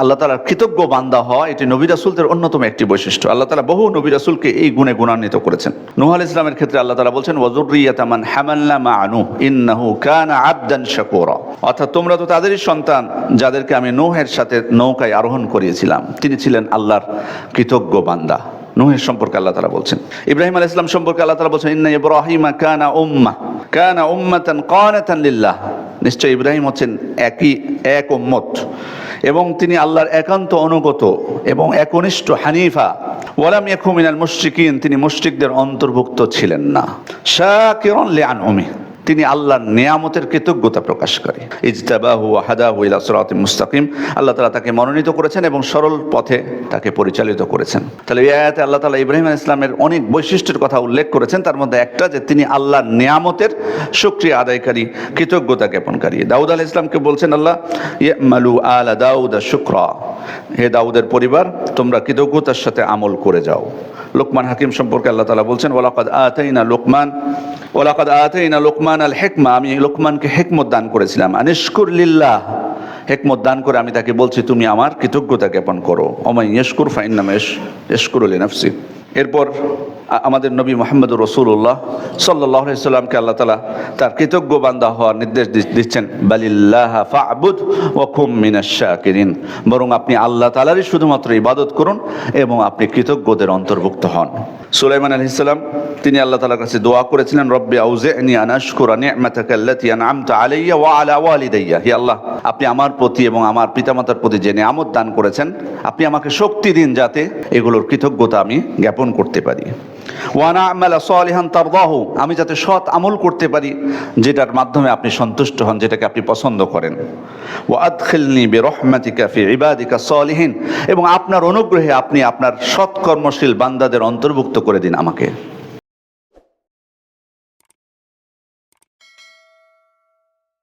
আল্লাহ তালার কৃতজ্ঞ বান্দা হওয়া এটি নবী রাসুলদের অন্যতম একটি বৈশিষ্ট্য। আল্লাহ তালা বহু নবী রাসুলকে এই গুণে গুণান্বিত করেছেন। নুহ আল ইসলামের ক্ষেত্রে আল্লাহ তালা বলছেন ওয়াজুরিয়াতামান হামাল্লা মা আনু ইন্নাহু কানা আবদান শাকুরা। অর্থাৎ তোমরা তো তাদেরই সন্তান যাদেরকে আমি নূহের সাথে নৌকায় আরোহণ করিয়েছিলাম। তিনি ছিলেন আল্লাহর কৃতজ্ঞ বান্দা। নুহের সম্পর্কে আল্লাহ তালা বলছেন। ইব্রাহিম আলাইহিস ইসলাম সম্পর্কে আল্লাহ তালা বলছেন, ইন্না ইব্রাহিমা কানা উম্মা কানা উম্মাতান কানাতান লিল্লাহ। নিশ্চয় ইব্রাহিম হচ্ছেন একই, এক উম্মত। এবং তিনি আল্লাহর একান্ত অনুগত এবং একনিষ্ঠ হানিফা। ওয়ালাম ইয়াকু মিনাল মুশরিকিন, তিনি মুশরিকদের অন্তর্ভুক্ত ছিলেন না। শাকিরুন লিআনউমি তিনি আল্লাহর নিয়ামতের কৃতজ্ঞতা প্রকাশ করে। ইজতাবাহু হাদাহু ইলা সিরাতিম মুস্তাকিম। আল্লাহ তালা তাকে মনোনীত করেছেন এবং সরল পথে তাকে পরিচালিত করেছেন। তাহলে এই আয়াতে আল্লাহ তালা ইব্রাহিম ইসলামের অনেক বৈশিষ্ট্যের কথা উল্লেখ করেছেন। তার মধ্যে একটা যে তিনি আল্লাহর নিয়ামতের শুকরিয়া আদায়কারী, কৃতজ্ঞতা জ্ঞাপনকারী। দাউদ আলাইহিস ইসলামকে বলছেন, আল্লাহ, ইয়ামালু আলা দাউদ শুকরা। হে দাউদের পরিবার, তোমরা কৃতজ্ঞতার সাথে আমল করে যাও। লোকমান হাকিম সম্পর্কে আল্লাহ তালা বলছেন ওলাকাদ আতাইনা লোকমান ওলাকাদ আতাইনা লোকমান আল হেকমা আমি লোকমানকে হেকমত দান করেছিলাম। আনিশকুর হেকমত দান করে আমি তাকে বলছি, তুমি আমার কৃতজ্ঞতা জ্ঞাপন করো। অমাই ইয়স্কুর ফাইনামেশ ইয়স্কুরুল নাফসি এরপর আমাদের নবী মোহাম্মদ রসুল্লাহ সাল্লাহ সাল্লামকে আল্লাহ তালা তার কৃতজ্ঞ বান্দা হওয়ার নির্দেশ দিচ্ছেন। বালিল্লাহ ফাবুদ ওকুম মিনাশাকিরিন বরং আপনি আল্লাহ তালারই শুধুমাত্র ইবাদত করুন এবং আপনি কৃতজ্ঞদের অন্তর্ভুক্ত হন। সুলাইমান আলহিস সালাম, তিনি আল্লাহ তালার কাছে দোয়া করেছিলেন, রব্বি আলাইয়া ওয়া আলা আল্লাহ, আপনি আমার প্রতি এবং আমার পিতামাতার প্রতি যে নিয়ামত দান করেছেন, আপনি আমাকে শক্তি দিন যাতে এগুলোর কৃতজ্ঞতা আমি জ্ঞাপন করতে পারি। আমি যাতে সৎ আমল করতে পারি, যেটার মাধ্যমে আপনি সন্তুষ্ট হন, যেটাকে আপনি পছন্দ করেন। ও আদখিলনি ফি ইবাদিকা সলিহীন, এবং আপনার অনুগ্রহে আপনি আপনার সৎকর্মশীল বান্দাদের অন্তর্ভুক্ত করে দিন আমাকে।